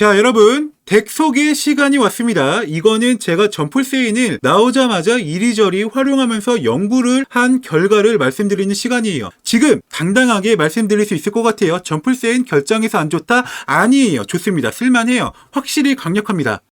자, 여러분. 덱 소개 시간이 왔습니다. 이거는 제가 점플 세인을 나오자마자 이리저리 활용하면서 연구를 한 결과를 말씀드리는 시간이에요. 지금 당당하게 말씀드릴 수 있을 것 같아요. 점플 세인 결정해서 안 좋다? 아니에요. 좋습니다. 쓸만해요. 확실히 강력합니다.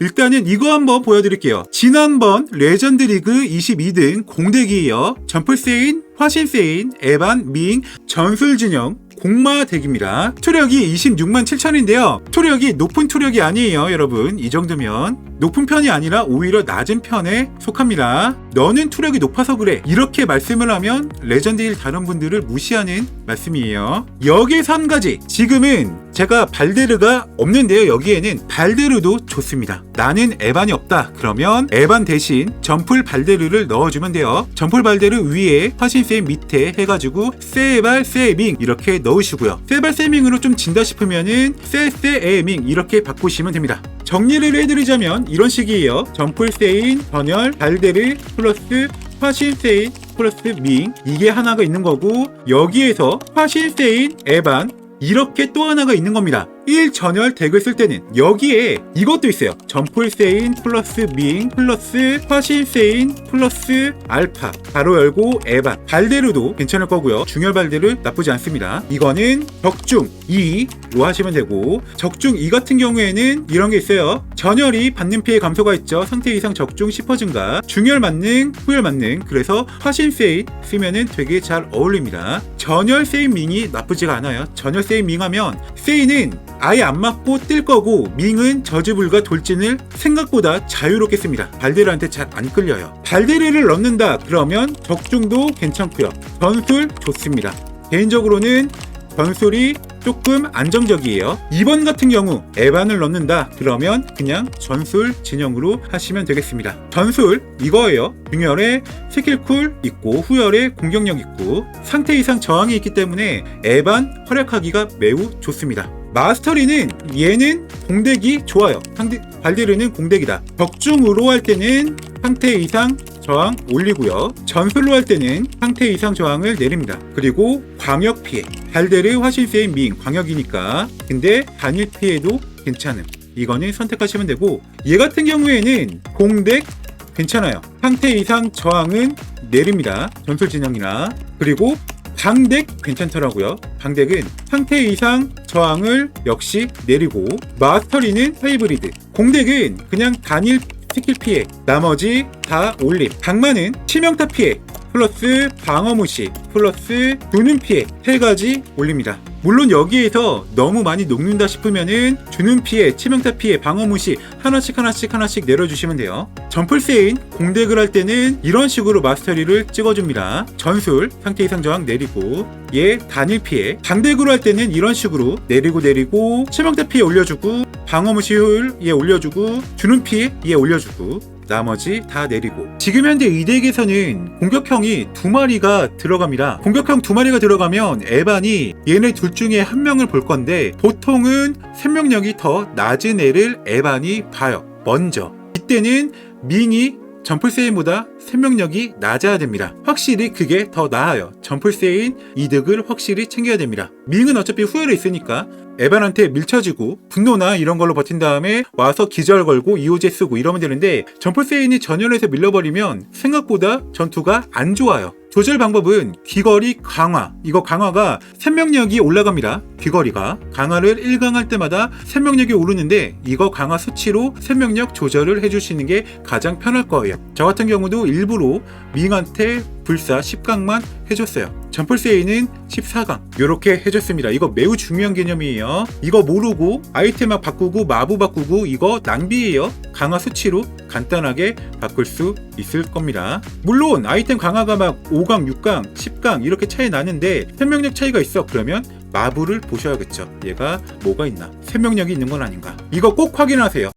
일단은 이거 한번 보여드릴게요. 지난번 레전드 리그 22등 공대기예요. 점플 세인, 화신세인, 에반, 밍, 전술진영, 공마 덱입니다. 투력이 26만 7천인데요. 투력이 높은 투력이 아니에요, 여러분. 이 정도면. 높은 편이 아니라 오히려 낮은 편에 속합니다. 너는 투력이 높아서 그래. 이렇게 말씀을 하면 레전드 1 다른 분들을 무시하는 말씀이에요. 여기에서 한 가지. 지금은 제가 발데르가 없는데요. 여기에는 발데르도 좋습니다. 나는 에반이 없다. 그러면 에반 대신 점플 발데르를 넣어주면 돼요. 점플 발데르 위에 화신세임 밑에 해가지고 세발 세밍 이렇게 넣으시고요. 세발 세밍으로 좀 진다 싶으면은 세세에밍 이렇게 바꾸시면 됩니다. 정리를 해드리자면 이런 식이에요. 점플세인, 번열, 발데르 플러스 화신세인 플러스 밍 이게 하나가 있는 거고 여기에서 화신세인, 에반 이렇게 또 하나가 있는 겁니다. 1전열 덱을 쓸 때는 여기에 이것도 있어요. 점플세인 플러스 밍 플러스 화신세인 플러스 알파 바로 열고 에반 발데르도 괜찮을 거고요. 중열 발데르 나쁘지 않습니다. 이거는 적중 2로 하시면 되고 적중 2 같은 경우에는 이런 게 있어요. 전열이 받는 피해 감소가 있죠. 상태 이상 적중 10% 증가 중열 만능 후열 만능 그래서 화신세인 쓰면은 되게 잘 어울립니다. 전열 세인 밍이 나쁘지가 않아요. 전열 세인 밍 하면 세인은 아예 안 맞고 뜰 거고 밍은 저지불과 돌진을 생각보다 자유롭게 씁니다. 발데르한테 잘 안 끌려요. 발데르를 넣는다 그러면 적중도 괜찮고요. 전술 좋습니다. 개인적으로는 전술이 조금 안정적이에요. 2번 같은 경우 에반을 넣는다 그러면 그냥 전술 진영으로 하시면 되겠습니다. 전술 이거예요. 중열에 스킬쿨 있고 후열에 공격력 있고 상태 이상 저항이 있기 때문에 에반 활약하기가 매우 좋습니다. 마스터리는 얘는 공대기 좋아요. 상대, 발디르는 공대기다. 적중으로 할 때는 상태 이상 저항 올리고요. 전술로 할 때는 상태 이상 저항을 내립니다. 그리고 광역 피해. 발데르 화신세인 밍 광역이니까. 근데 단일 피해도 괜찮음. 이거는 선택하시면 되고 얘 같은 경우에는 공덱 괜찮아요. 상태 이상 저항은 내립니다. 전술 진영이나 그리고 방덱 괜찮더라고요. 방덱은 상태 이상 저항을 역시 내리고 마스터리는 하이브리드. 공덱은 그냥 단일 스킬 피해 나머지 다 올림. 강마는 치명타 피해 플러스 방어 무시 플러스 두는 피해 세 가지 올립니다. 물론 여기에서 너무 많이 녹는다 싶으면은 주는 피해, 치명타 피해, 방어 무시 하나씩 하나씩 하나씩 내려주시면 돼요. 점플세인 공덱을 할 때는 이런 식으로 마스터리를 찍어줍니다. 전술 상태 이상 저항 내리고 얘 단일 피해 강덱으로 할 때는 이런 식으로 내리고 내리고 치명타 피해 올려주고 방어 무시 효율 얘 올려주고 주는 피해 얘 올려주고 나머지 다 내리고. 지금 현재 이 덱에서는 공격형이 두 마리가 들어갑니다. 공격형 두 마리가 들어가면 에반이 얘네 둘 중에 한 명을 볼 건데 보통은 생명력이 더 낮은 애를 에반이 봐요. 먼저. 이때는 밍이 점플세인보다 생명력이 낮아야 됩니다. 확실히 그게 더 나아요. 점플세인 이득을 확실히 챙겨야 됩니다. 밍은 어차피 후회를 있으니까 에반한테 밀쳐지고 분노나 이런 걸로 버틴 다음에 와서 기절 걸고 이오제 쓰고 이러면 되는데 점플세인이 전열에서 밀려버리면 생각보다 전투가 안 좋아요. 조절 방법은 귀걸이 강화. 이거 강화가 생명력이 올라갑니다. 귀걸이가. 강화를 1강할 때마다 생명력이 오르는데 이거 강화 수치로 생명력 조절을 해주시는 게 가장 편할 거예요. 저 같은 경우도 일부러 밍한테 불사 10강만 해줬어요. 점플세이는 14강 이렇게 해줬습니다. 이거 매우 중요한 개념이에요. 이거 모르고 아이템 막 바꾸고 마부 바꾸고 이거 낭비예요. 강화 수치로 간단하게 바꿀 수 있을 겁니다. 물론 아이템 강화가 막 5강, 6강, 10강 이렇게 차이 나는데 생명력 차이가 있어. 그러면 마부를 보셔야겠죠. 얘가 뭐가 있나? 생명력이 있는 건 아닌가? 이거 꼭 확인하세요.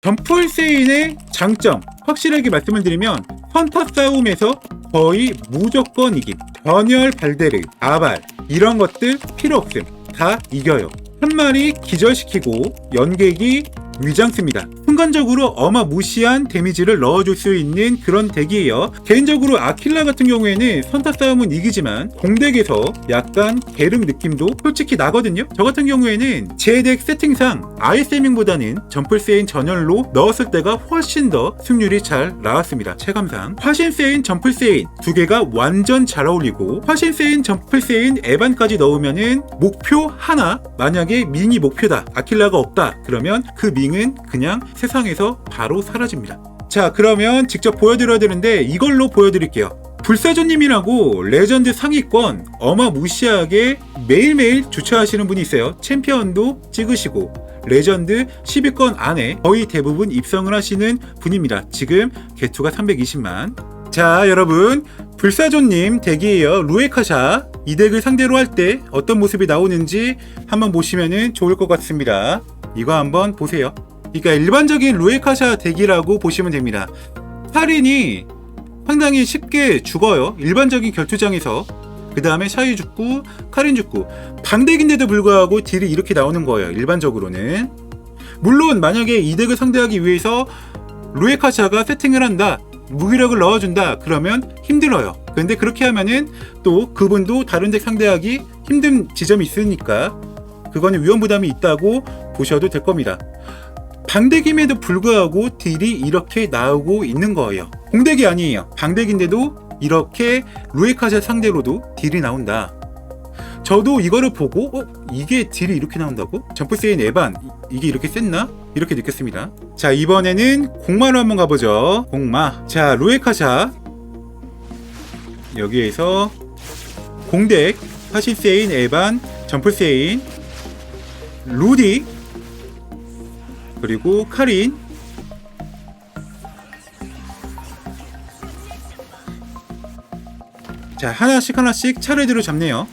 점플세인의 장점 확실하게 말씀을 드리면 헌터 싸움에서 거의 무조건 이김 전열 발데르 아발 이런 것들 필요 없음. 다 이겨요. 한 마리 기절시키고 연객이 위장 씁니다 순간적으로 어마무시한 데미지를 넣어줄 수 있는 그런 덱이에요. 개인적으로 아킬라 같은 경우에는 선타 싸움은 이기지만 공덱에서 약간 게름 느낌도 솔직히 나거든요. 저 같은 경우에는 제 덱 세팅상 아이세밍보다는 점플세인 전열로 넣었을 때가 훨씬 더 승률이 잘 나왔습니다. 체감상 화신세인 점플세인 두 개가 완전 잘 어울리고 화신세인 점플세인 에반까지 넣으면은 목표 하나 만약에 밍이 목표다 아킬라가 없다 그러면 그 밍은 그냥 세상에서 바로 사라집니다. 자 그러면 직접 보여드려야 되는데 이걸로 보여드릴게요. 불사조님이라고 레전드 상위권 어마무시하게 매일매일 주차하시는 분이 있어요. 챔피언도 찍으시고 레전드 10위권 안에 거의 대부분 입성을 하시는 분입니다. 지금 개투가 320만. 자 여러분 불사조님 덱이에요. 루에카샤 이 덱을 상대로 할 때 어떤 모습이 나오는지 한번 보시면 좋을 것 같습니다. 이거 한번 보세요. 그러니까 일반적인 루에카샤 덱이라고 보시면 됩니다. 살인이 상당히 쉽게 죽어요. 일반적인 결투장에서. 그 다음에 샤이 죽고, 카린 죽고. 방덱인데도 불구하고 딜이 이렇게 나오는 거예요. 일반적으로는. 물론 만약에 이 덱을 상대하기 위해서 루에카샤가 세팅을 한다. 무기력을 넣어준다. 그러면 힘들어요. 근데 그렇게 하면은 또 그분도 다른 덱 상대하기 힘든 지점이 있으니까 그거는 위험 부담이 있다고 보셔도 될 겁니다. 방덱임에도 불구하고 딜이 이렇게 나오고 있는 거예요. 공덱이 아니에요. 방덱인데도 이렇게 루에카샤 상대로도 딜이 나온다. 저도 이거를 보고 어 이게 딜이 이렇게 나온다고? 점프세인 에반 이- 이게 이렇게 셌나? 이렇게 느꼈습니다. 자 이번에는 공마로 한번 가보죠. 공마. 자 루에카샤 여기에서 공덱 파시세인 에반 점프세인 루디 그리고 카린. 자 하나씩 하나씩 차례대로 잡네요.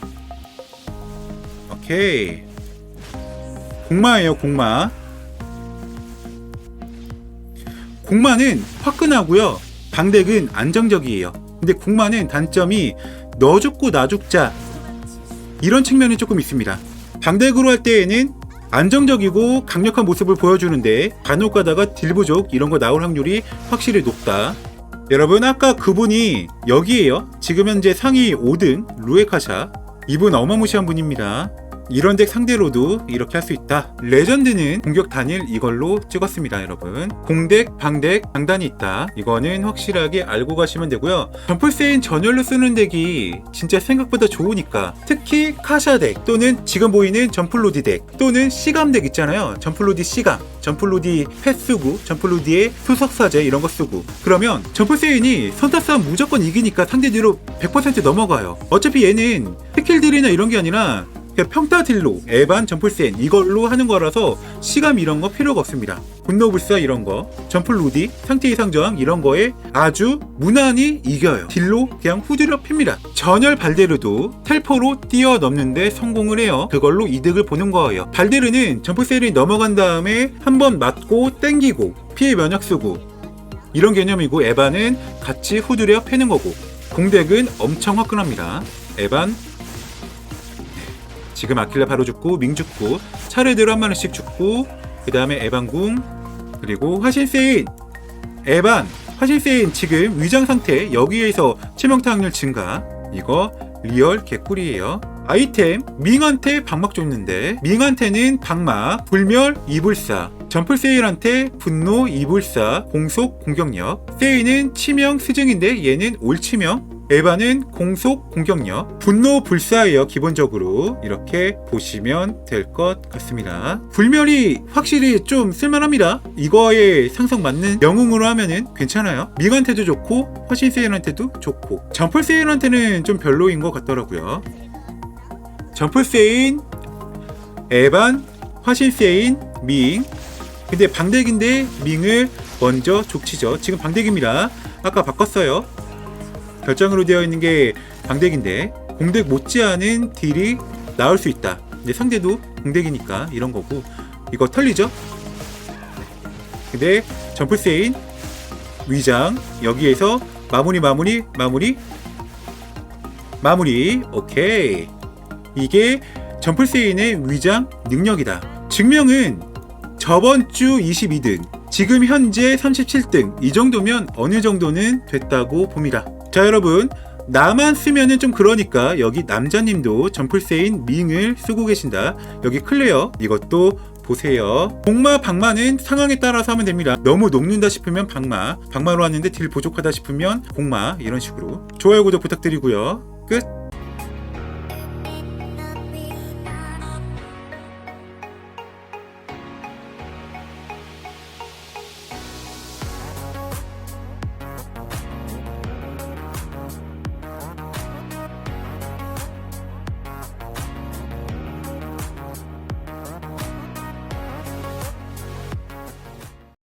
오케이. 공마예요 공마. 공마는 화끈하고요. 방덱은 안정적이에요. 근데 공마는 단점이 너 죽고 나 죽자 이런 측면이 조금 있습니다. 방덱으로 할 때에는 안정적이고 강력한 모습을 보여주는데 간혹 가다가 딜 부족 이런 거 나올 확률이 확실히 높다. 여러분 아까 그분이 여기에요. 지금 현재 상위 5등 루에카샤. 이분 어마무시한 분입니다. 이런 덱 상대로도 이렇게 할 수 있다. 레전드는 공격 단일 이걸로 찍었습니다, 여러분. 공덱, 방덱, 장단이 있다. 이거는 확실하게 알고 가시면 되고요. 점플세인 전열로 쓰는 덱이 진짜 생각보다 좋으니까 특히 카샤 덱 또는 지금 보이는 점플로디 덱 또는 시감 덱 있잖아요. 점플로디 시감, 점플로디 펫 쓰고 점플로디의 수석사제 이런 거 쓰고 그러면 점플세인이 선타 싸움 무조건 이기니까 상대 뒤로 100% 넘어가요. 어차피 얘는 스킬들이나 이런 게 아니라 그냥 평타 딜로 에반 점플센 이걸로 하는 거라서 시감 이런 거 필요가 없습니다. 분노불사 이런 거 점플 루디 상태 이상 저항 이런 거에 아주 무난히 이겨요. 딜로 그냥 후드려 팹니다. 전열 발데르도 텔포로 뛰어넘는데 성공을 해요. 그걸로 이득을 보는 거예요. 발데르는 점플셀이 넘어간 다음에 한 번 맞고 땡기고 피해 면역 쓰고 이런 개념이고 에반은 같이 후드려 패는 거고 공덱은 엄청 화끈합니다. 에반 지금 아킬라 바로 죽고 밍 죽고 차례대로 한 마리씩 죽고 그 다음에 에반궁 그리고 화신세인. 에반 화신세인 지금 위장 상태 여기에서 치명타 확률 증가. 이거 리얼 개꿀이에요. 아이템 밍한테 방막 줬는데 밍한테는 방막 불멸 이불사. 점플 세일한테 분노 이불사. 공속 공격력. 세일은 치명 스증인데 얘는 올치명 에바는 공속 공격력, 분노 불사예요. 기본적으로 이렇게 보시면 될 것 같습니다. 불멸이 확실히 좀 쓸만합니다. 이거에 상성 맞는 영웅으로 하면은 괜찮아요. 밍한테도 좋고 화신 세일한테도 좋고 점플 세일한테는 좀 별로인 것 같더라고요. 점플 세인, 에반, 화신 세인, 밍. 근데 방덱인데 밍을 먼저 족치죠. 지금 방덱입니다. 아까 바꿨어요. 결정으로 되어 있는 게 방덱인데 공덱 못지않은 딜이 나올 수 있다. 근데 상대도 공덱이니까 이런 거고 이거 털리죠? 근데 점프세인 위장 여기에서 마무리 마무리 마무리 마무리 오케이 이게 점플세인의 위장 능력이다. 증명은 저번 주 22등 지금 현재 37등 이 정도면 어느 정도는 됐다고 봅니다. 자 여러분 나만 쓰면은 좀 그러니까 여기 남자님도 점플세인 밍을 쓰고 계신다. 여기 클레어 이것도 보세요. 복마 박마는 상황에 따라서 하면 됩니다. 너무 녹는다 싶으면 박마, 박마로 왔는데 딜 부족하다 싶으면 복마 이런 식으로. 좋아요 구독 부탁드리고요. 끝.